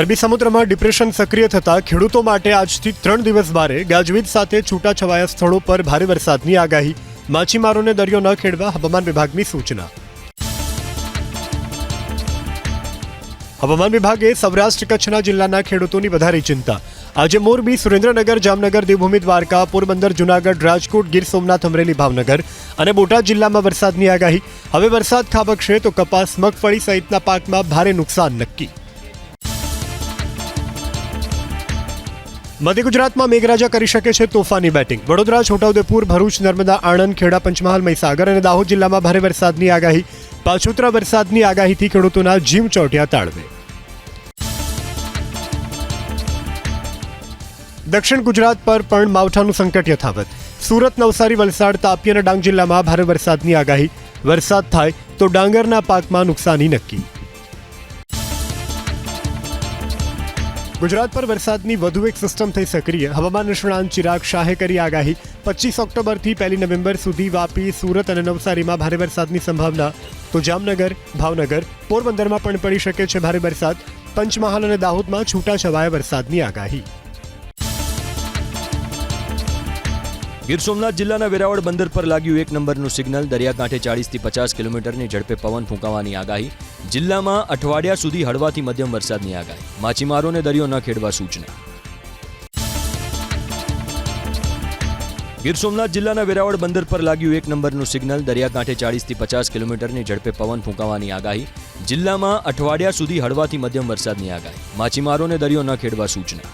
અરબી સમુદ્રમાં ડિપ્રેશન સક્રિય થતા ખેડૂતો માટે આજથી ત્રણ દિવસ ભારે ગાજવીજ સાથે છૂટાછવાયા સ્થળો પર ભારે વરસાદની આગાહી. માછીમારોને દરિયો ન ખેડવા હવામાન વિભાગની સૂચના. હવામાન વિભાગે સૌરાષ્ટ્ર કચ્છના જિલ્લાના ખેડૂતોની વધારી ચિંતા. આજે મોરબી, સુરેન્દ્રનગર, જામનગર, દેવભૂમિ, દ્વારકા, પોરબંદર, જુનાગઢ, રાજકોટ, ગીર સોમનાથ, અમરેલી, ભાવનગર અને બોટાદ જિલ્લામાં વરસાદની આગાહી. હવે વરસાદ ખાબકશે તો કપાસ, મગફળી સહિતના પાકમાં ભારે નુકસાન નક્કી. મધ્ય ગુજરાતમાં મેઘરાજા કરી શકે છે તોફાની બેટિંગ. વડોદરા, છોટાઉદેપુર, ભરૂચ, નર્મદા, આણંદ, ખેડા, પંચમહાલ, મહીસાગર અને દાહોદ જિલ્લામાં ભારે વરસાદની આગાહી. પાછોતરા વરસાદની આગાહીથી ખેડૂતોના જીવ ચોટ્યા તાળવે દક્ષિણ ગુજરાત પર પણ માવઠાનું સંકટ યથાવત. સુરત, નવસારી, વલસાડ, તાપી અને ડાંગ જિલ્લામાં ભારે વરસાદની આગાહી. વરસાદ થાય તો ડાંગરના પાકમાં નુકસાની નક્કી. ગુજરાત પર વરસાદની વધુ એક સિસ્ટમ થઈ સક્રિય. હવામાન નિષ્ણાંત ચિરાગ શાહે કરી આગાહી. પચીસ ઓક્ટોબરથી પહેલી નવેમ્બર સુધી વાપી, સુરત અને નવસારીમાં ભારે વરસાદની સંભાવના. તો જામનગર, ભાવનગર, પોરબંદરમાં પણ પડી શકે છે ભારે વરસાદ. પંચમહાલ અને દાહોદમાં છૂટાછવાયા વરસાદની આગાહી. ગીર સોમનાથ જિલ્લાના વેરાવળ બંદર પર લાગ્યું એક નંબરનું સિગ્નલ. દરિયાકાંઠે ચાળીસથી પચાસ કિલોમીટરની ઝડપે પવન ફૂંકાવાની આગાહી. જિલ્લામાં અઠવાડિયા સુધી હળવાથી મધ્યમ વરસાદની આગાહી. માછીમારોને દરિયો ન ખેડવા સૂચના. ગીર સોમનાથ જિલ્લાના વેરાવળ બંદર પર લાગ્યું એક નંબરનું સિગ્નલ. દરિયાકાંઠે ચાળીસથી પચાસ કિલોમીટરની ઝડપે પવન ફૂંકાવાની આગાહી. જિલ્લામાં અઠવાડિયા સુધી હળવાથી મધ્યમ વરસાદની આગાહી. માછીમારોને દરિયો ન ખેડવા સૂચના.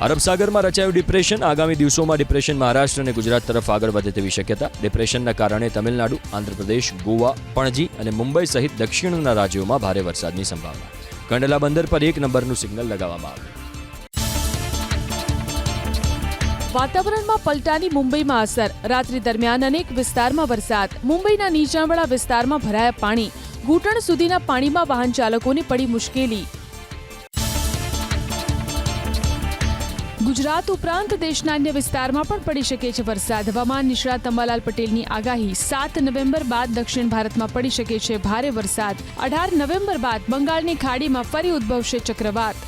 અરબ સાગરમાં રચાયું ડિપ્રેશન. આગામી દિવસોમાં ડિપ્રેશન મહારાષ્ટ્ર અને ગુજરાત તરફ આગળ વધે તેવી શક્યતા. ડિપ્રેશનના કારણે તમિલનાડુ, આંધ્રપ્રદેશ, ગોવા, પણજી અને મુંબઈ સહિત દક્ષિણના રાજ્યોમાં ભારે વરસાદની સંભાવના. કંડલા બંદર પર એક નંબરનું સિગ્નલ લગાવવામાં આવ્યું. વાતાવરણમાં પલટાની મુંબઈમાં અસર. રાત્રિ દરમિયાન અનેક વિસ્તારમાં વરસાદ. મુંબઈના નીચાણવાળા વિસ્તારમાં ભરાયા પાણી. ઘૂંટણ સુધીના પાણીમાં વાહન ચાલકોને પડી મુશ્કેલી. ગુજરાત ઉપરાંત દેશના અન્ય વિસ્તારમાં પણ પડી શકે છે વરસાદ. હવામાન નિષ્ણાત અંબાલાલ પટેલની આગાહી સાત નવેમ્બર બાદ દક્ષિણ ભારતમાં પડી શકે છે ભારે વરસાદ. અઢાર નવેમ્બર બાદ બંગાળની ખાડીમાં ફરી ઉદ્ભવશે ચક્રવાત.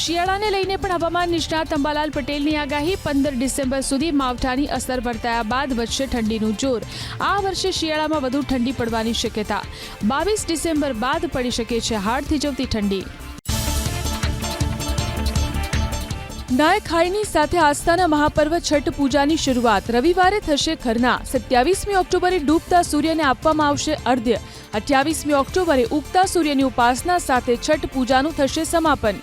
શિયાળાને લઈને પણ હવામાન નિષ્ણાત અંબાલાલ પટેલની આગાહી પંદર ડિસેમ્બર સુધી માવઠાની અસર વર્તાયા બાદ વધશે ઠંડીનું જોર. આ વર્ષે શિયાળામાં વધુ ઠંડી પડવાની શક્યતા. બાવીસ ડિસેમ્બર બાદ પડી શકે છે હાડથી જવતી ઠંડી. નાય ખાઈની સાથે આસ્થાના મહાપર્વ છઠ પૂજાની શરૂઆત. રવિવારે થશે ખરના સત્યાવીસમી ઓક્ટોબરે ડૂબતા સૂર્યને આપવામાં આવશે અર્ધ્ય. અઠ્યાવીસમી ઓક્ટોબરે ઉગતા સૂર્યની ઉપાસના સાથે છઠ પૂજાનું થશે સમાપન.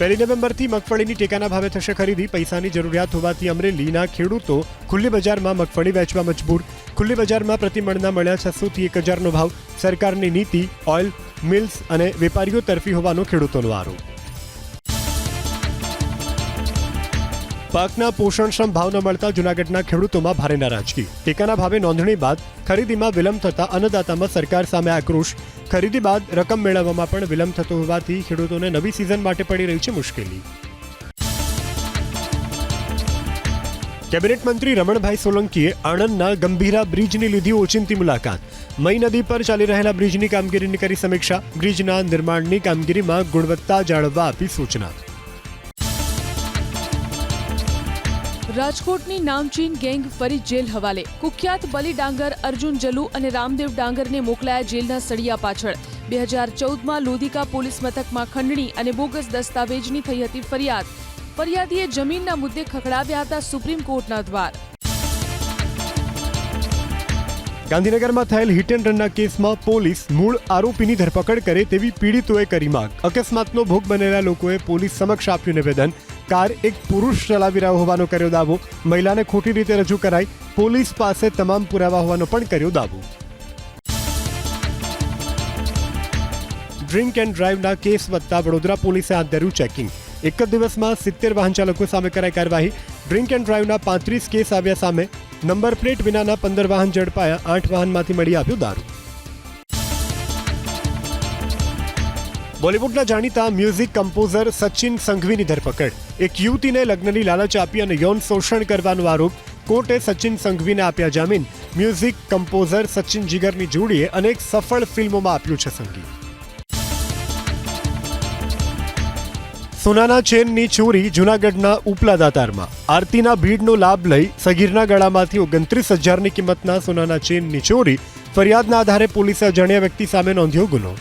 પહેલી નવેમ્બરથી મગફળીની ટેકાના ભાવે થશે ખરીદી. પૈસાની જરૂરિયાત હોવાથી અમરેલીના ખેડૂતો ખુલ્લી બજારમાં મગફળી વેચવા મજબૂર. ખુલ્લી બજારમાં પ્રતિમણના મળ્યા છસોથી એક હજારનો ભાવ. સરકારની નીતિ, ઓઇલ, મિલ્સ અને વેપારીઓ તરફી હોવાનો ખેડૂતોનો આરોપ. પાકના પોષણક્ષમ ભાવ ન મળતા જૂનાગઢના ખેડૂતોમાં ભારે નારાજગી. ટેકાના ભાવે નોંધણી બાદ ખરીદીમાં વિલંબ થતા અન્નદાતામાં સરકાર સામે આક્રોશ. ખરીદી બાદ રકમ મેળવવામાં પણ વિલંબ થતો હોવાથી ખેડૂતોને નવી સિઝન માટે પડી રહી છે મુશ્કેલી. કેબિનેટ મંત્રી રમણભાઈ સોલંકીએ આણંદના ગંભીરા બ્રિજની લીધી ઓચિંતી મુલાકાત. મઈ નદી પર ચાલી રહેલા બ્રિજની કામગીરીની કરી સમીક્ષા. બ્રિજના નિર્માણની કામગીરીમાં ગુણવત્તા જાળવવા આપી સૂચના. રાજકોટની નામચીન ગેંગ ફરી જેલ હવાલે. કુખ્યાત બલી ડાંગર અર્જુન જલુ અને રામદેવ ડાંગરને મોકલાયા જેલના સળિયા પાછળ. બે હજાર ચૌદમાં લોધિકા પોલીસ મથકમાં ખંડણી અને બોગસ દસ્તાવેજની થઈ હતી ફરિયાદ. ફરિયાદીએ જમીનના મુદ્દે ખખડાવ્યા હતા સુપ્રીમ કોર્ટના દ્વાર. ગાંધીનગરમાં થયેલ હિટ એન્ડ રનના કેસમાં પોલીસ મૂળ આરોપીની ધરપકડ કરે તેવી પીડિતોએ કરી માંગ. અકસ્માતનો ભોગ બનેલા લોકોએ પોલીસ સમક્ષ આપ્યું નિવેદન. કાર એક પુરુષ ચલાવી રહ્યો હોવાનો કર્યો દાવો. મહિલાને ખોટી રીતે રજૂ કરાઈ. પોલીસ પાસે તમામ પુરાવા હોવાનો પણ કર્યો દાવો. ડ્રિંક એન્ડ ડ્રાઈવના કેસ વધતા વડોદરા પોલીસે હાથ ધર્યું ચેકિંગ. એક જ દિવસમાં સિત્તેર વાહન ચાલકો સામે કરાઈ કાર્યવાહી. ડ્રિંક એન્ડ ડ્રાઈવના પાંત્રીસ કેસ આવ્યા સામે. નંબર પ્લેટ વિનાના પંદર વાહન ઝડપાયા. આઠ વાહનમાંથી મળી આવ્યું દારૂ. બોલિવૂડના જાણીતા મ્યુઝિક કમ્પોઝર સચિન સંઘવીની ધરપકડ. એક યુવતીને લગ્નની લાલચ આપી અને યૌન શોષણ કરવાનો આરોપ કોર્ટે સચિન સંઘવીને આપ્યા જામીન. મ્યુઝિક કમ્પોઝર સચિન જીગરની જોડીએ અનેક સફળ ફિલ્મોમાં આપ્યું છે સંગીત. સોનાના ચેનની ચોરી જૂનાગઢના ઉપલા દાતારમાં. આરતીના ભીડનો લાભ લઈ સગીરના ગળામાંથી ઓગણત્રીસ હજારની કિંમતના સોનાના ચેનની ચોરી. ફરિયાદના આધારે પોલીસે અજાણ્યા વ્યક્તિ સામે નોંધ્યો ગુનો.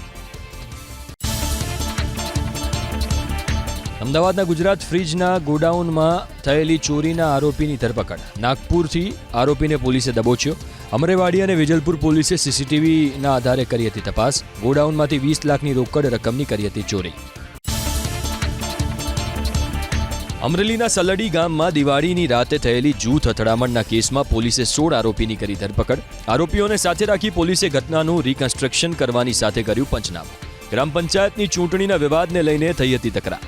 અમદાવાદના ગુજરાત ફ્રીજના ગોડાઉનમાં થયેલી ચોરીના આરોપીની ધરપકડ. નાગપુરથી આરોપીને પોલીસે દબોચ્યો. અમરેવાડી અને વેજલપુર પોલીસે સીસીટીવીના આધારે કરી હતી તપાસ. ગોડાઉનમાંથી વીસ લાખની રોકડ રકમની કરી હતી ચોરી. અમરેલીના સલડી ગામમાં દિવાળીની રાતે થયેલી જૂથ અથડામણના કેસમાં પોલીસે સોળ આરોપીની કરી ધરપકડ. આરોપીઓને સાથે રાખી પોલીસે ઘટનાનું રિકન્સ્ટ્રક્શન કરવાની સાથે કર્યું પંચનામું. ગ્રામ પંચાયતની ચૂંટણીના વિવાદને લઈને થઈ હતી તકરાર.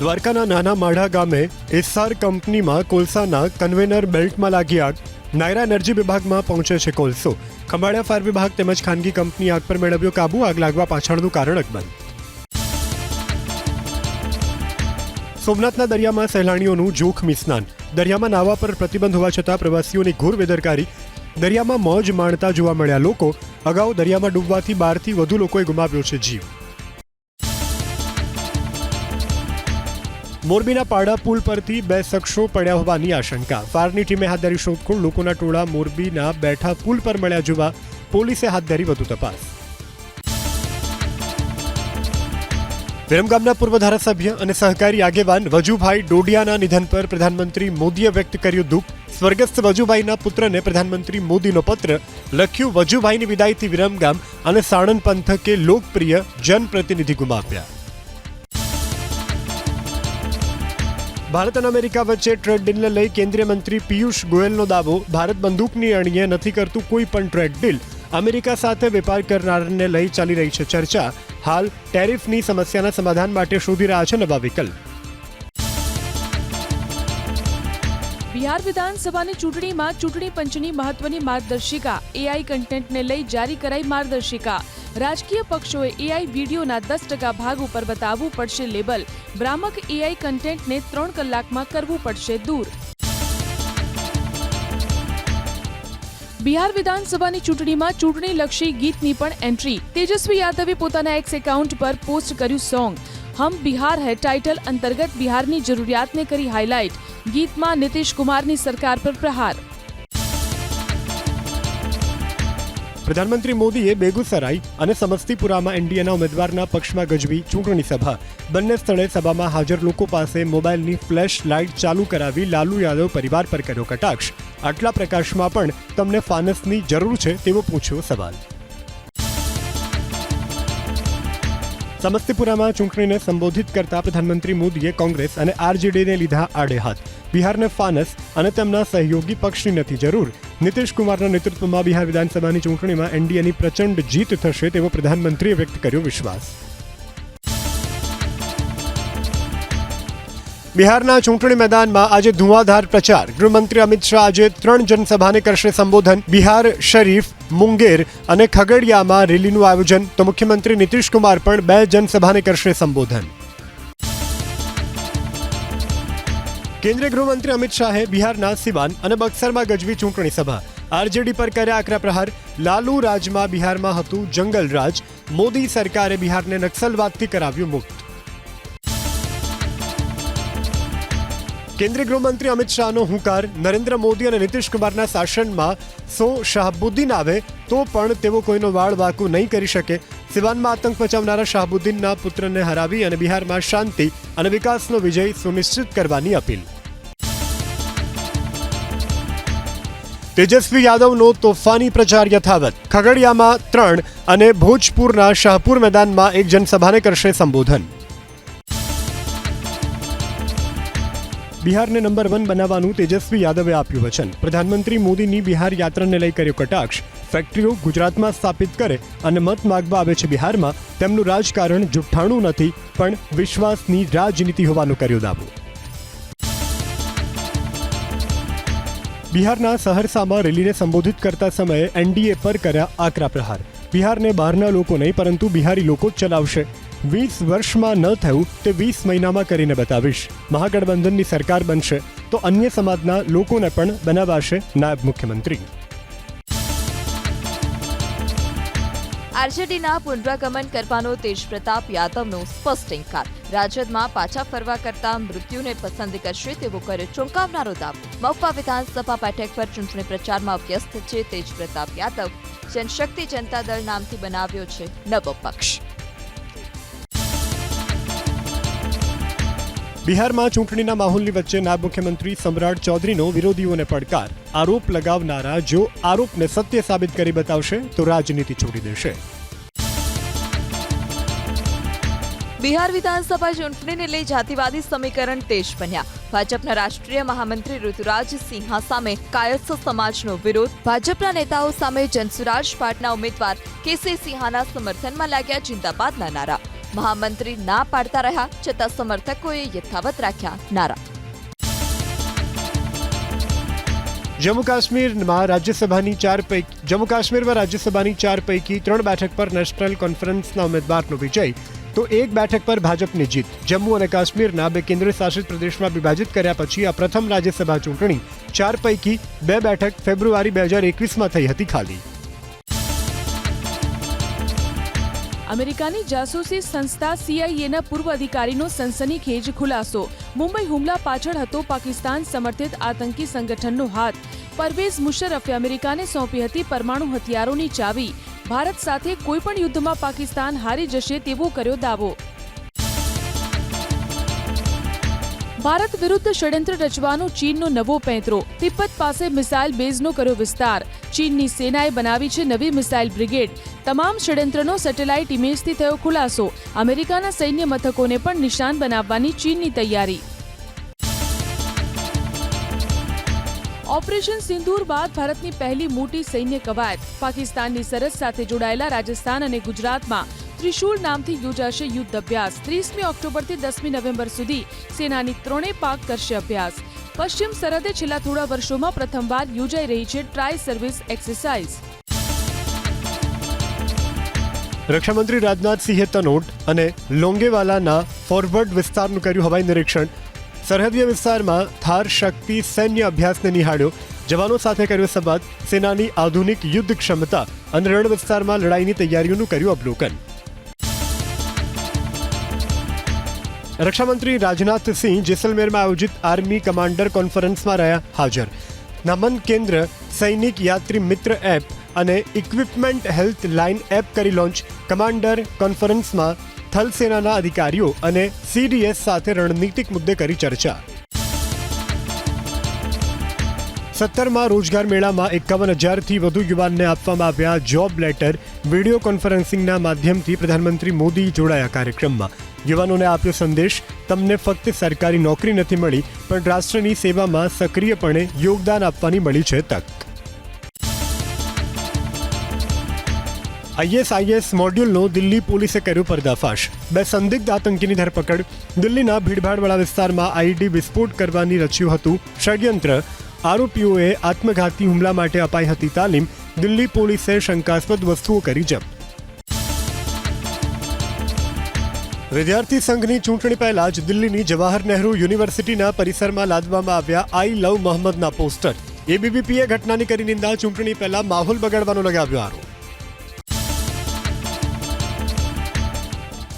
દ્વારકાના નાના માઢા ગામે એસઆર કંપનીમાં કોલસાના કન્વેનર બેલ્ટમાં લાગી આગ. નાયરા એનર્જી વિભાગમાં પહોંચે છે કોલસો. ખંભાળિયા ફાયર વિભાગ તેમજ ખાનગી કંપની આગ પર મેળવ્યો કાબુ. આગ લાગવા પાછળનું કારણ અકબંધ. સોમનાથના દરિયામાં સહેલાણીઓનું જોખમી સ્નાન દરિયામાં નાવા પર પ્રતિબંધ હોવા છતાં પ્રવાસીઓની ઘોર બેદરકારી. દરિયામાં મોજ માણતા જોવા મળ્યા લોકો. અગાઉ દરિયામાં ડૂબવાથી બારથી વધુ લોકોએ ગુમાવ્યો છે જીવ. મોરબીના પાડા પુલ પરથી બે શખ્સો પડ્યા હોવાની આશંકા. ફાયરની ટીમે હાથ ધરી શોધખોળ, લોકોના ટોળા મોરબીના બેઠા પુલ પર મળ્યા જોવા પોલીસે હાથ ધરી વધુ તપાસ. વિરમગામના પૂર્વ ધારાસભ્ય અને સહકારી આગેવાન વજુભાઈ ડોડિયાના નિધન પર પ્રધાનમંત્રી મોદીએ વ્યક્ત કર્યું દુઃખ. સ્વર્ગસ્થ વજુભાઈના પુત્રને પ્રધાનમંત્રી મોદીનો પત્ર લખ્યું, વજુભાઈની વિદાયથી વિરમગામ અને સાણંદ પંથકે લોકપ્રિય જનપ્રતિનિધિ ગુમાવ્યા. ભારત અને અમેરિકા વચ્ચે ટ્રેડ ડીલને લઈ કેન્દ્રીય મંત્રી પિયુષ ગોયલનો દાવો, ભારત બંદૂકની અણીએ નથી કરતું કોઈ પણ ટ્રેડ ડીલ. અમેરિકા સાથે વેપાર કરનારને લઈ ચાલી રહી છે ચર્ચા. હાલ ટેરિફની સમસ્યાના સમાધાન માટે શોધી રહ્યા છે નવા વિકલ્પ. બિહાર વિધાનસભાની ચૂંટણીમાં ચૂંટણી પંચની મહત્વની માર્ગદર્શિકા એઆઈ કન્ટેન્ટને લઈ જારી કરાઈ માર્ગદર્શિકા. રાજકીય પક્ષોએ એઆઈ વિડીયોના દસ ટકા ભાગ ઉપર બતાવવું પડશે લેબલ ભ્રામક એઆઈ કન્ટેન્ટને ત્રણ કલાકમાં કરવું પડશે દૂર બિહાર વિધાનસભાની ચૂંટણીમાં ચૂંટણીલક્ષી ગીતની પણ એન્ટ્રી તેજસ્વી યાદવે પોતાના એક્સ એકાઉન્ટ પર પોસ્ટ કર્યું સોંગ હમ બિહાર હૈ ટાઇટલ અંતર્ગત બિહારની જરૂરિયાતને કરી હાઇલાઇટ ગીતમાં નીતિશ કુમારની સરકાર પર પ્રહાર પ્રધાનમંત્રી મોદીએ બેગુસરાઈ અને સમસ્તીપુરામાં એનડીએના ઉમેદવારના પક્ષમાં ગજવી ચૂંટણી સભા. બંને સ્થળે સભામાં હાજર લોકો પાસે મોબાઈલની ફ્લેશ લાઇટ ચાલુ કરાવી લાલુ યાદવ પરિવાર પર કર્યો કટાક્ષ. આટલા પ્રકાશમાં પણ તમને ફાનસની જરૂર છે તેવો પૂછ્યો સવાલ. સમસ્તીપુરામાં ચૂંટણીને સંબોધિત કરતા પ્રધાનમંત્રી મોદીએ કોંગ્રેસ અને આરજેડીને લીધા આડે હાથ. બિહારને ફાનસ અને તેમના સહયોગી પક્ષની નથી જરૂર. નીતિશ કુમારના નેતૃત્વમાં બિહાર વિધાનસભાની ચૂંટણીમાં એનડીએની પ્રચંડ જીત થશે તેવો પ્રધાનમંત્રીએ વ્યક્ત કર્યો વિશ્વાસ. બિહારના ચૂંટણી મેદાનમાં આજે ધુઆધાર પ્રચાર. ગૃહમંત્રી અમિત શાહ આજે ત્રણ જનસભાને કરશે સંબોધન. બિહાર, શરીફ, મુંગેર અને ખગડિયામાં રેલીનું આયોજન. તો મુખ્યમંત્રી નીતિશ કુમાર પણ બે જનસભાને કરશે સંબોધન. કેન્દ્રીય ગૃહમંત્રી અમિત શાહે બિહારના સિવાન અને બક્સરમાં ગજવી ચૂંટણી સભા. આરજેડી પર કર્યા આકરા પ્રહાર. લાલુ રાજમાં બિહારમાં હતું જંગલ રાજ મોદી સરકારે બિહારને નક્સલવાદથી કરાવ્યું મુક્ત. કેન્દ્રીય ગૃહમંત્રી અમિત શાહનો હુંકાર, નરેન્દ્ર મોદી અને નીતિશ કુમારના શાસનમાં સો શાહબુદ્દીન આવે, તો પણ તેઓ કોઈનો વાળ વાકુ નહીં કરી શકે. સિવાનમાં આતંક મચાવનારા શાહબુદ્દીનના પુત્રને હરાવી અને બિહારમાં શાંતિ અને વિકાસનો વિજય સુનિશ્ચિત કરવાની અપીલ. તેજસ્વી યાદવનો તોફાની પ્રચાર યથાવત. ખગડિયામાં ત્રણ અને ભોજપુરના શાહપુર મેદાનમાં એક જનસભાને કરશે સંબોધન. બિહારને નંબર વન બનાવવાનું તેજસ્વી યાદવે આપ્યું વચન. પ્રધાનમંત્રી મોદીની બિહાર યાત્રાને લઈ કર્યો કટાક્ષ. ફેક્ટરીઓ ગુજરાતમાં સ્થાપિત કરે અને મત માગવા આવે છે બિહારમાં, તેમનું રાજકારણ જુઠ્ઠાણું નથી, પણ વિશ્વાસની રાજનીતિ હોવાનો કર્યો દાવો. બિહારના સહરસામાં રેલીને સંબોધિત કરતા સમયે એનડીએ પર કર્યા આકરા પ્રહાર. બિહારને બહારના લોકો નહીં, પરંતુ બિહારી લોકો જ ચલાવશે. વીસ વર્ષમાં ન થયું તે વીસ મહિનામાં કરીને બતાવીશ. મહાગઠબંધનની સરકાર બનશે તો અન્ય સમાજના લોકોને પણ બનાવાશે નાયબ મુખ્યમંત્રી. આરજેડીના પુનરાગમન કરવાનો તેજ પ્રતાપ યાદવનો સ્પષ્ટ ઇન્કાર. રાજદમાં પાછા ફરવા કરતા મૃત્યુને પસંદ કરશે તેવો કર્યો ચોંકાવનારો દાવો. મહુવા વિધાનસભા બેઠક પર ચૂંટણી પ્રચારમાં વ્યસ્ત છે તેજ પ્રતાપ યાદવ. જનશક્તિ જનતા દળ નામથી બનાવ્યો છે નવો પક્ષ. બિહારમાં ચૂંટણીના માહોલની વચ્ચે નાયબ મુખ્યમંત્રી સમ્રાટ ચૌધરીનો વિરોધીઓને પડકાર. આરોપ લગાવનારા જો આરોપને સત્ય સાબિત કરી બતાવશે, તો રાજનીતિ છોડી દેશે. બિહાર વિધાનસભા ચૂંટણીને લઈ જાતિવાદી સમીકરણ તેજ બન્યા. ભાજપના રાષ્ટ્રીય મહામંત્રી ઋતુરાજ સિંહા સામે કાયસ્થ સમાજનો વિરોધ. ભાજપના નેતાઓ સામે જનસુરાજ પાટના ઉમેદવાર કેસી સિંહાના સમર્થનમાં લાગ્યા જિંદાબાદના નારા. મહામંત્રી ના પાડતા રહ્યા છતાં સમર્થકોએ યથાવત રાખ્યા નારા જમ્મુ કાશ્મીરમાં રાજ્યસભાની ચાર પૈકી જમ્મુ કાશ્મીરમાં રાજ્યસભાની ચાર પૈકી ત્રણ બેઠક પર નેશનલ કોન્ફરન્સના ઉમેદવારનો વિજય તો એક બેઠક પર ભાજપની જીત જમ્મુ અને કાશ્મીરના બે કેન્દ્ર શાસિત પ્રદેશમાં વિભાજિત કર્યા પછી આ પ્રથમ રાજ્યસભા ચૂંટણી ચાર પૈકી બે બેઠક ફેબ્રુઆરી બે હજાર એકવીસમાં થઈ હતી ખાલી અમેરિકાની જાસૂસી સંસ્થા સીઆઈએના પૂર્વ અધિકારીનો સનસનીખેજ ખુલાસો. મુંબઈ હુમલા પાછળ હતો પાકિસ્તાન સમર્થિત આતંકી સંગઠનનો હાથ. પરવેઝ મુશરફે અમેરિકાને સોંપી હતી પરમાણુ હથિયારોની ચાવી. ભારત સાથે કોઈપણ યુદ્ધમાં પાકિસ્તાન હારી જશે તેવો કર્યો દાવો. ભારત વિરુદ્ધ ષડયંત્ર રચવાનો ચીનનો નવો પેંતરો. તિબ્બત પાસે મિસાઇલ બેઝનો કર્યો વિસ્તાર. ચીનની સેનાએ બનાવી છે નવી મિસાઇલ બ્રિગેડ. તમામ ષડયંત્રનો સેટેલાઇટ ઇમેજથી થયો ખુલાસો. અમેરિકાના સૈન્ય મથકોને પણ નિશાન બનાવવાની ચીનની તૈયારી. ઓપરેશન સિંદૂર બાદ ભારતની પહેલી મોટી સૈન્ય કવાયત. પાકિસ્તાનની સરહદ સાથે જોડાયેલા રાજસ્થાન અને ગુજરાતમાં ત્રિશુલ નામથી યોજાશે યુદ્ધ અભ્યાસ. ત્રીસમી ઓક્ટોબરથી દસમી નવેમ્બર સુધી સેનાની ત્રણેય પાક કરશે અભ્યાસ. પશ્ચિમ સરહદે છેલ્લા થોડા વર્ષોમાં પ્રથમવાર યોજાઈ રહી છે ટ્રાય સર્વિસ એક્સરસાઇઝ. રક્ષામંત્રી રાજનાથસિંહે તનોટ અને લોંગેવાલાના ફોરવર્ડ વિસ્તારનું કર્યું હવાઈ નિરીક્ષણ. સરહદીય વિસ્તારમાં થાર શક્તિ સૈન્ય અભ્યાસને નિહાળ્યો. જવાનો સાથે કર્યો સંવાદ, સેનાની આધુનિક યુદ્ધ ક્ષમતા અને રણ વિસ્તારમાં લડાઈની તૈયારીઓનું કર્યું અવલોકન. રક્ષામંત્રી રાજનાથસિંહ જેસલમેરમાં આયોજિત આર્મી કમાન્ડર કોન્ફરન્સમાં રહ્યા હાજર. નમન કેન્દ્ર સૈનિક યાત્રી મિત્ર એપ અને ઇક્વિપમેન્ટ હેલ્થ લાઇન એપ કરી લોન્ચ કમાન્ડર કોન્ફરન્સમાં થલ સેનાના અધિકારીઓ અને સીડીએસ સાથે રણનીતિક મુદ્દે કરી ચર્ચા. સત્તરમાં રોજગાર મેળામાં એકાવન હજારથી વધુ યુવાનને આપવામાં આવ્યા જોબ લેટર. વીડિયો કોન્ફરન્સિંગના માધ્યમથી પ્રધાનમંત્રી મોદી જોડાયા કાર્યક્રમમાં. યુવાનોને આપ્યો સંદેશ, તમને ફક્ત સરકારી નોકરી નથી મળી, પણ રાષ્ટ્રની સેવામાં સક્રિયપણે યોગદાન આપવાની મળી છે તક. આઈએસઆઈએસ મોડ્યુલનો દિલ્હી પોલીસે કર્યું પર્દાફાશ. બે સંદિગ્ધ આતંકીની ધરપકડ. દિલ્હીના ભીડભાડવાળા વિસ્તારમાં આઈડી વિસ્ફોટ કરવાની રચ્યું હતું ષડયંત્ર. આરોપીઓએ આત્મઘાતી હુમલા માટે અપાઈ હતી તાલીમ. દિલ્હી પોલીસે શંકાસ્પદ વસ્તુઓ કરી જપ્ત વિદ્યાર્થી સંઘની ચૂંટણી પહેલા જ દિલ્હીની જવાહર નહેરુ યુનિવર્સિટીના પરિસરમાં લાદવામાં આવ્યા આઈ લવ મોહમ્મદના પોસ્ટર. એબીવીપીએ ઘટનાની કરી નિંદા, ચૂંટણી પહેલા માહોલ બગાડવાનો લગાવ્યો આરોપ.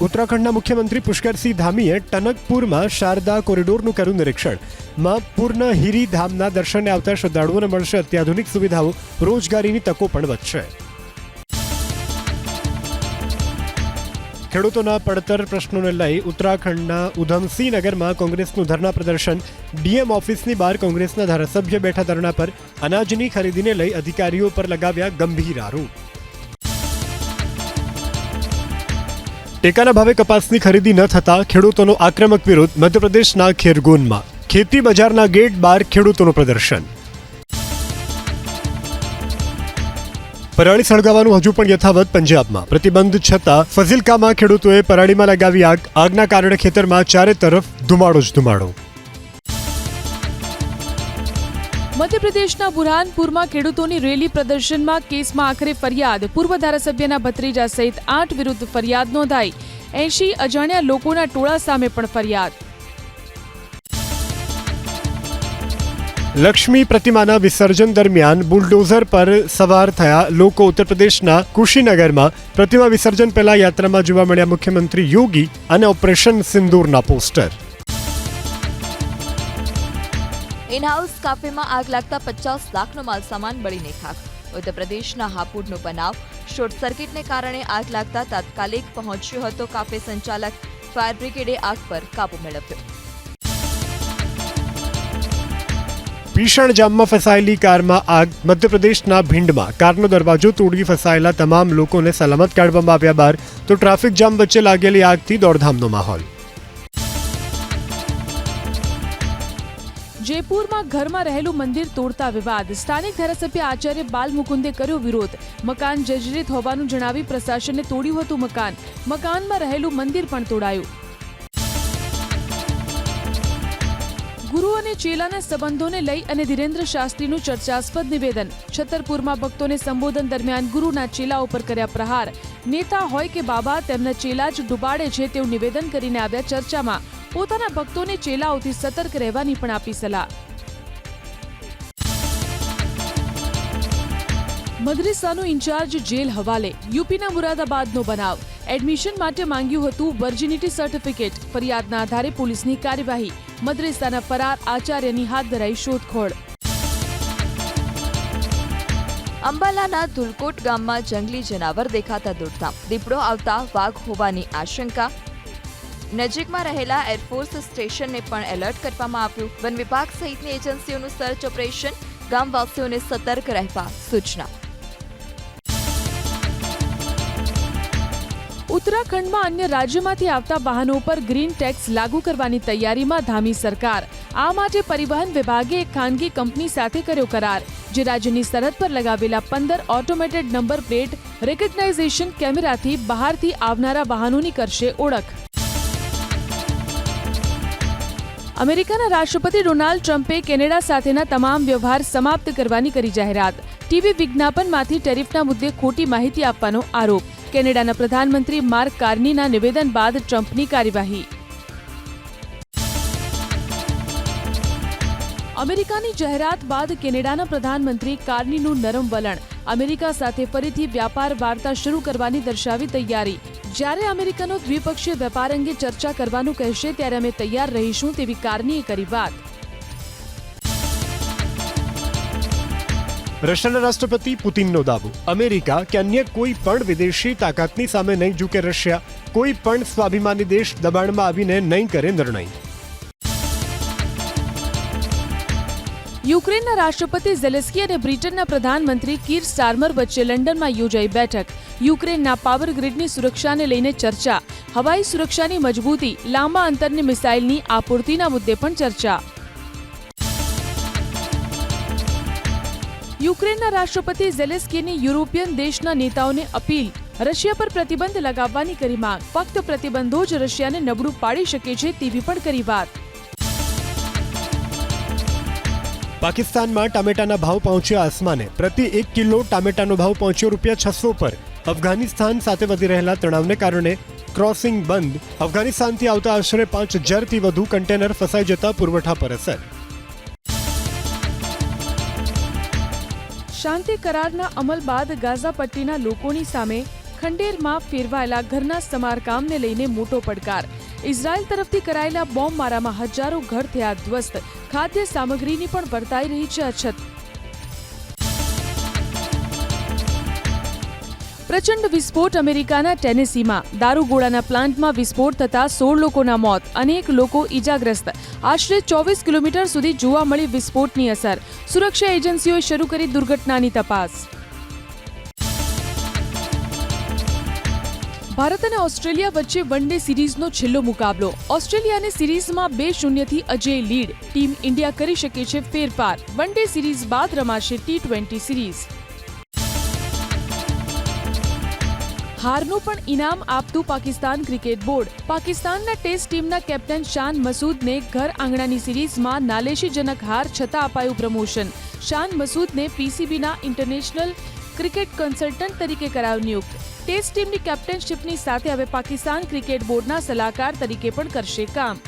ઉત્તરાખંડના મુખ્યમંત્રી પુષ્કરસિંહ ધામીએ ટનકપુરમાં શારદા કોરિડોરનું કર્યું નિરીક્ષણ. માં પૂરના હિરી ધામના દર્શને આવતા શ્રદ્ધાળુઓને મળશે અત્યાધુનિક સુવિધાઓ. રોજગારીની તકો પણ વધશે. ખેડૂતોના પડતર પ્રશ્નોને લઈ ઉત્તરાખંડના ઉધમસિંહ નગરમાં કોંગ્રેસનું ધરના પ્રદર્શન. ડીએમ ઓફિસની બહાર કોંગ્રેસના ધારાસભ્ય બેઠા ધરણા પર અનાજની ખરીદીને લઈ અધિકારીઓ પર લગાવ્યા ગંભીર આરોપ. ટેકાના ભાવે કપાસની ખરીદી ન થતા ખેડૂતોનો આક્રમક વિરોધ મધ્યપ્રદેશના ખેરગોનમાં. ખેતી બજારના ગેટ બહાર ખેડૂતોનું પ્રદર્શન. પરાળી સળગાવવાનું હજુ પણ યથાવત પંજાબમાં. પ્રતિબંધ છતાં ફઝિલકામાં ખેડૂતોએ પરાળીમાં લગાવી આગ. આગના કારણે ખેતરમાં ચારે તરફ ધુમાડો જ ધુમાડો. મધ્યપ્રદેશના બુરહાનપુરમાં ખેડૂતોની રેલી પ્રદર્શનમાં કેસમાં આખરે ફરિયાદ. પૂર્વ ધારાસભ્યના ભત્રીજા સહિત આઠ વિરુદ્ધ ફરિયાદ નોંધાઈ. એંશી અજાણ્યા લોકોના ટોળા સામે પણ ફરિયાદ. લક્ષ્મી પ્રતિમાના વિસર્જન દરમિયાન બુલડોઝર પર સવાર થયા લોકો ઉત્તર પ્રદેશના કુશીનગરમાં પ્રતિમા વિસર્જન પહેલા યાત્રામાં જોવા મળ્યા મુખ્યમંત્રી યોગી અને ઓપરેશન સિંદૂરના પોસ્ટર. ઇનહાઉસ કાફેમાં આગ લાગતા પચાસ લાખનો માલસામાન બળીને ખાખ. ઉત્તર પ્રદેશના હાપુડનો બનાવ. શોર્ટ સર્કિટને કારણે આગ લાગતા તાત્કાલિક પહોંચ્યો હતો કાફે સંચાલક. ફાયર બ્રિગેડે આગ પર કાબુ મેળવ્યો. ભીષણ જામમાં ફસાયેલી કારમાં આગ. મધ્યપ્રદેશના ભીંડમાં કારનો દરવાજો તોડી ફસાયેલા તમામ લોકોને સલામત કાઢવામાં આવ્યા બાદ તો ટ્રાફિક જામ વચ્ચે લાગેલી આગથી દોડધામનો માહોલ. જયપુરમાં ઘરમાં રહેલું મંદિર તોડતા વિવાદ. સ્થાનિક ધારાસભ્ય આચાર્ય બાલમુકુંદે કર્યો વિરોધ. મકાન જર્જરિત હોવાનું જણાવી પ્રશાસને તોડ્યું હતું મકાન. મકાનમાં રહેલું મંદિર પણ તોડાયું. ગુરુ અને ચેલાના સંબંધોને લઈ અને ધીરેન્દ્ર શાસ્ત્રીનું ચર્ચાસ્પદ નિવેદન. છતરપુરમાં ભક્તોને સંબોધન દરમિયાન ગુરુના ચેલા ઉપર કર્યા પ્રહાર. નેતા હોય કે બાબા, તેમના ચેલા જ ડુબાડે છે તેવું નિવેદન કરીને આવ્યા ચર્ચામાં. પોતાના ભક્તોને ચેલાઓથી સતર્ક રહેવાની પણ આપી સલાહ. મદરેસાનું ઇન્ચાર્જ જેલ હવાલે. યુપીના મુરાદાબાદનો બનાવ. એડમિશન માટે માંગ્યું હતું વર્જિનિટી સર્ટિફિકેટ. ફરિયાદના આધારે પોલીસની કાર્યવાહી. મદરેસાના ફરાર આચાર્યની હાથ ધરાઈ શોધખોળ. અંબાલાના ધુલકોટ ગામમાં જંગલી જનાવર દેખાતા દોડધામ દીપડો આવતા વાઘ હોવાની આશંકા. નજીકમાં રહેલા એરફોર્સ સ્ટેશનને પણ એલર્ટ કરવામાં આવ્યું. વન વિભાગ સહિતની એજન્સીઓનું સર્ચ ઓપરેશન. ગામવાસીઓને સતર્ક રહેવા સૂચના. ઉત્તરાખંડમાં અન્ય રાજ્યોમાંથી આવતા વાહનો પર ગ્રીન ટેક્સ લાગુ કરવાની તૈયારીમાં ધામી સરકાર. આ માટે પરિવહન વિભાગે એક ખાનગી કંપની સાથે કર્યો કરાર, જે રાજ્યની સરહદ પર લગાવેલા પંદર ઓટોમેટેડ નંબર પ્લેટ રેકગ્નાઇઝેશન કેમેરાથી બહારથી આવનારા વાહનોની કરશે ઓળખ. અમેરિકાના રાષ્ટ્રપતિ ડોનાલ્ડ ટ્રમ્પે કેનેડા સાથેના તમામ વ્યવહાર સમાપ્ત કરવાની કરી જાહેરાત. ટીવી વિજ્ઞાપનમાંથી ટેરિફના મુદ્દે ખોટી માહિતી આપવાનો આરોપ. કેનેડાના પ્રધાનમંત્રી માર્ક કાર્નીના નિવેદન બાદ ટ્રમ્પની કાર્યવાહી. અમેરિકાની જાહેરાત બાદ કેનેડાના પ્રધાનમંત્રી કાર્નીનું નરમ વલણ. અમેરિકા સાથે ફરીથી વ્યાપાર વાર્તા શરૂ કરવાની દર્શાવી તૈયારી. જ્યારે અમેરિકાનો દ્વિપક્ષીય વેપાર અંગે ચર્ચા કરવાનું કહેશે, ત્યારે અમે તૈયાર રહીશું તેવી કાર્નીએ કરી વાત. રશિયાના રાષ્ટ્રપતિ પુતિનનો દાવો. અમેરિકા કે અન્ય કોઈ પણ વિદેશી તાકાતની સામે નહીં ઝૂકે રશિયા, કોઈ પણ સ્વાભિમાની દેશ દબાણમાં આવીને નહીં કરે નિર્ણય. યુક્રેનના રાષ્ટ્રપતિ ઝેલેસ્કી અને બ્રિટનના પ્રધાનમંત્રી કીર સ્ટાર્મર વચ્ચે લંડનમાં યોજાઈ બેઠક. યુક્રેનના પાવર ગ્રીડની સુરક્ષાને લઈને ચર્ચા. હવાઈ સુરક્ષાની મજબૂતી, લાંબા અંતરની મિસાઇલની આપૂર્તિના મુદ્દે પણ ચર્ચા. યુક્રેનના રાષ્ટ્રપતિ ઝેલેસ્કીની યુરોપિયન દેશના નેતાઓને અપીલ. રશિયા પર પ્રતિબંધ લગાવવાની કરી માંગ. ફક્ત પ્રતિબંધો જ રશિયાને નબળું પાડી શકે છે તેવી પણ કરી વાત. પાકિસ્તાનમાં ટામેટાના ભાવ પહોંચ્યા આસમાને. પ્રતિ એક કિલો ટામેટાનો ભાવ પહોંચ્યો રૂપિયા છસો પર. અફઘાનિસ્તાન સાથે વધી રહેલા તણાવને કારણે ક્રોસિંગ બંધ. અફઘાનિસ્તાનથી આવતા આશરે પાંચ હજારથી વધુ કન્ટેનર ફસાઈ જતા પુરવઠા પર અસર. શાંતિ કરારના અમલ બાદ ગાઝા પટ્ટીના લોકોની સામે ખંડેરમાં ફેરવાયેલા ઘરના સમારકામને લઈને મોટો પડકાર. ઇઝરાયલ તરફથી કરાયેલા બોમ્બ મારામાં હજારો ઘર થયા ધ્વસ્ત ખાદ્ય સામગ્રીની પણ વર્તાઈ રહી છે અછત. પ્રચંડ વિસ્ફોટ અમેરિકાના ટેનેસીમાં. દારૂગોળાના પ્લાન્ટમાં વિસ્ફોટ થતા સોળ લોકોના મોત, અનેક લોકો ઈજાગ્રસ્ત. આશરે ચોવીસ કિલોમીટર સુધી જોવા મળી વિસ્ફોટની અસર. સુરક્ષા એજન્સીઓએ શરૂ કરી દુર્ઘટનાની તપાસ. ભારત અને ઓસ્ટ્રેલિયા વચ્ચે વન ડે સિરીઝનો છેલ્લો મુકાબલો. ઓસ્ટ્રેલિયાની સિરીઝમાં બે શૂન્યથી અજય લીડ. ટીમ ઇન્ડિયા કરી શકે છે ફેરફાર. વન ડે સિરીઝ બાદ રમાશે ટી ટ્વેન્ટી સિરીઝ. હારનું પણ ઇનામ આપતું પાકિસ્તાન ક્રિકેટ બોર્ડ. પાકિસ્તાનના ટેસ્ટ ટીમના કેપ્ટન શાન મસૂદને ઘર આંગણાની સિરીઝમાં નાલેશીજનક હાર છતાં અપાયું પ્રમોશન. શાન મસૂદને પીસીબીના ઇન્ટરનેશનલ ક્રિકેટ કન્સલ્ટન્ટ તરીકે કરાવ નિયુક્ત. ટેસ્ટ ટીમની કેપ્ટનશીપની સાથે હવે પાકિસ્તાન ક્રિકેટ બોર્ડના સલાહકાર તરીકે પણ કરશે કામ.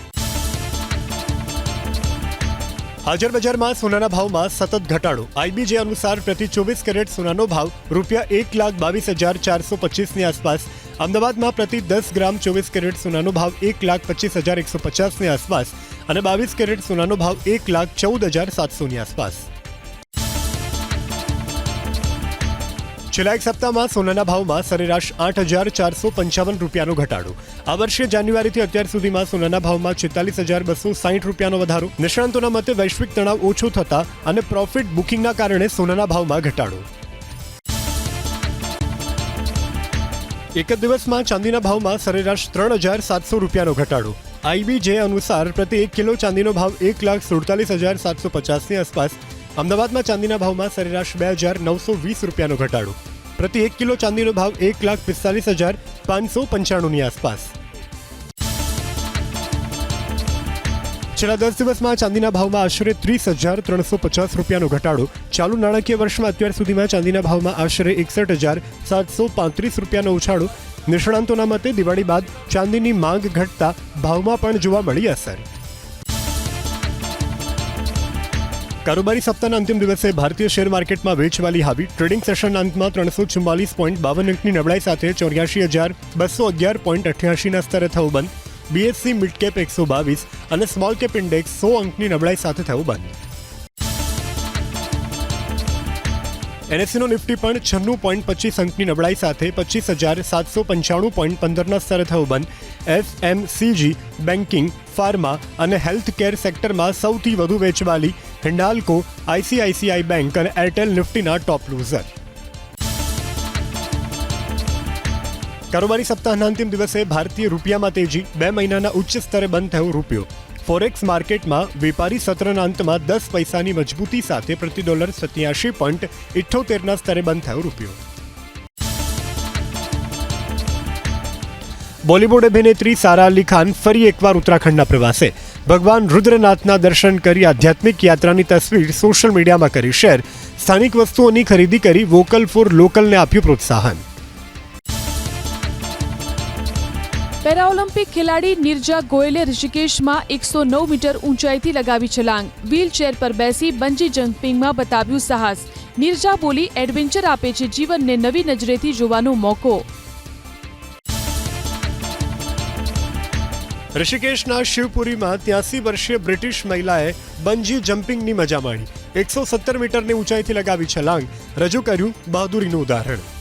હાજર બજારમાં સોનાના ભાવમાં સતત ઘટાડો. આઈબીજે અનુસાર પ્રતિ ચોવીસ કેરેટ સોનાનો ભાવ રૂપિયા એક લાખ બાવીસ હજાર ચારસો પચીસની આસપાસ, અમદાવાદમાં પ્રતિ દસ ગ્રામ ચોવીસ કેરેટ સોનાનો ભાવ એક લાખ પચીસ હજાર એકસો પચાસની આસપાસ અને બાવીસ કેરેટ સોનાનો ભાવ એક લાખ ચૌદ હજાર સાતસોની આસપાસ. છેલ્લા એક સપ્તાહમાં સોનાના ભાવમાં સરેરાશ આઠ હજાર ચારસો પંચાવન રૂપિયાનો ઘટાડો. આ વર્ષે જાન્યુઆરીથી અત્યાર સુધીમાં સોનાના ભાવમાં છેતાલીસ હજાર બસો સાહીઠ રૂપિયાનો વધારો. નિષ્ણાંતોના મતે વૈશ્વિક તણાવ ઓછો થતા અને પ્રોફિટ બુકિંગના કારણે સોનાના ભાવમાં ઘટાડો. એક જ દિવસમાં ચાંદીના ભાવમાં સરેરાશ ત્રણ હજાર સાતસો રૂપિયાનો ઘટાડો. આઈબીજે અનુસાર પ્રતિ એક કિલો ચાંદીનો ભાવ એક લાખ સુડતાલીસ હજાર સાતસો પચાસની આસપાસ. અમદાવાદમાં ચાંદીના ભાવમાં સરેરાશ બે હજાર નવસો વીસ રૂપિયાનો ઘટાડો. પ્રતિ એક કિલો ચાંદીનો ભાવ એક લાખ પિસ્તાલીસ હજાર પાંચસો પંચાણુંની આસપાસ. છેલ્લા દસ દિવસમાં ચાંદીના ભાવમાં આશરે ત્રીસ હજાર ત્રણસો પચાસ રૂપિયાનો ઘટાડો. ચાલુ નાણાકીય વર્ષમાં અત્યાર સુધીમાં ચાંદીના ભાવમાં આશરે એકસઠ હજાર સાતસો પાંત્રીસ રૂપિયાનો ઉછાળો. નિષ્ણાંતોના મતે દિવાળી બાદ ચાંદીની માંગ ઘટતા ભાવમાં પણ જોવા મળી અસર. કારોબારી સપ્તાહના અંતિમ દિવસે ભારતીય શેર માર્કેટમાં વેચવાલી હાવી. ટ્રેડિંગ સેશન અંતમાં ત્રણસો ચુમ્માલીસ પોઈન્ટ બાવન અંકની નબળાઈ સાથે ચોર્યાસી હજાર બસો અગિયાર પોઈન્ટ અઠ્યાસીના સ્તરે થયું બંધ. બીએસસી મિડ કેપ એકસો બાવીસ અને સ્મોલ કેપ ઇન્ડેક્સ સો અંકની નબળાઈ સાથે થયું બંધ. એનએસસીનો નિફ્ટી પણ છન્નું પોઈન્ટ પચીસ અંકની નબળાઈ સાથે પચીસ હજાર સાતસો પંચાણું પોઈન્ટ પંદરના સ્તરે થયો બંધ. એફએમસીજી બેન્કિંગ, ફાર્મા અને હેલ્થ કેર સેક્ટરમાં સૌથી વધુ વેચવાલી હિન્ડાલ્કો આઈસીઆઈસીઆઈ બેંક અને એરટેલ નિફ્ટીના ટોપ લૂઝર. કારોબારી સપ્તાહના અંતિમ દિવસે ભારતીય રૂપિયામાં તેજી બે મહિનાના ઉચ્ચ સ્તરે બંધ થયો રૂપિયો. ફોરેક્સ માર્કેટમાં વેપારી સત્રના અંતમાં દસ પૈસાની મજબૂતી સાથે પ્રતિ ડોલર સત્યાસી પોઈન્ટ ઇઠ્ઠોતેરના સ્તરે બંધ થયો રૂપિયો. બોલિવૂડ અભિનેત્રી સારા અલી ખાન ફરી એકવાર ઉત્તરાખંડના પ્રવાસે. ભગવાન રુદ્રનાથના દર્શન કરી આધ્યાત્મિક યાત્રાની તસવીર સોશિયલ મીડિયામાં કરી શેર. સ્થાનિક વસ્તુઓની ખરીદી કરી વોકલ ફોર લોકલને આપ્યું પ્રોત્સાહન. પેરાઓલિમ્પિક ખેલાડી નિર્જા ગોયલે ઋષિકેશમાં એકસો નવ મીટર ઊંચાઈથી લગાવી છલાંગ. વ્હીલચેર પર બેસી બંજી જમ્પિંગમાં બતાવ્યું સાહસ. નિર્જા બોલી એડવેન્ચર આપે છે જીવનને નવી નજરેથી જોવાનો મોકો. ઋષિકેશના શિવપુરીમાં ત્યાસી વર્ષીય બ્રિટિશ મહિલાએ બંજી જમ્પિંગની મજા માણી. એકસો સત્તર મીટરની ઊંચાઈથી લગાવી છલાંગ. રજૂ કર્યું બહાદુરીનું ઉદાહરણ.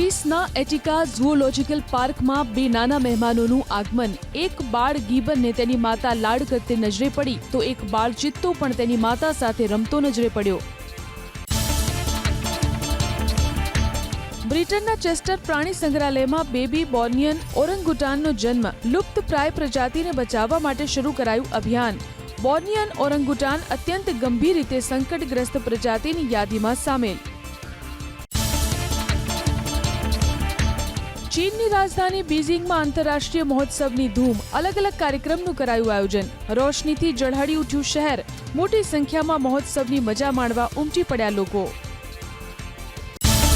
ગ્રીસના એટિકા ઝુઓલોજિકલ પાર્કમાં બે નાના મહેમાનોનું આગમન. એક બાળ ગીબનને તેની માતા લાડ કરતે નજરે પડી, તો એક બાળ ચિત્તો પણ તેની માતા સાથે રમતો નજરે પડ્યો. બ્રિટનના ચેસ્ટર પ્રાણી સંગ્રહાલયમાં બેબી બોર્નિયન ઓરંગુટાનનો જન્મ. લુપ્ત પ્રાય પ્રજાતિને બચાવવા માટે શરૂ કરાયું અભિયાન. બોર્નિયન ઓરંગુટાન અત્યંત ગંભીર રીતે સંકટગ્રસ્ત પ્રજાતિની યાદીમાં સામેલ. ચીનની રાજધાની બીજિંગમાં આંતરરાષ્ટ્રીય મહોત્સવની ધૂમ. અલગ અલગ કાર્યક્રમનું કરાયું આયોજન. રોશનીથી જળહળી ઉઠ્યું શહેર. મોટી સંખ્યામાં મહોત્સવની મજા માણવા ઉમટી પડ્યા લોકો.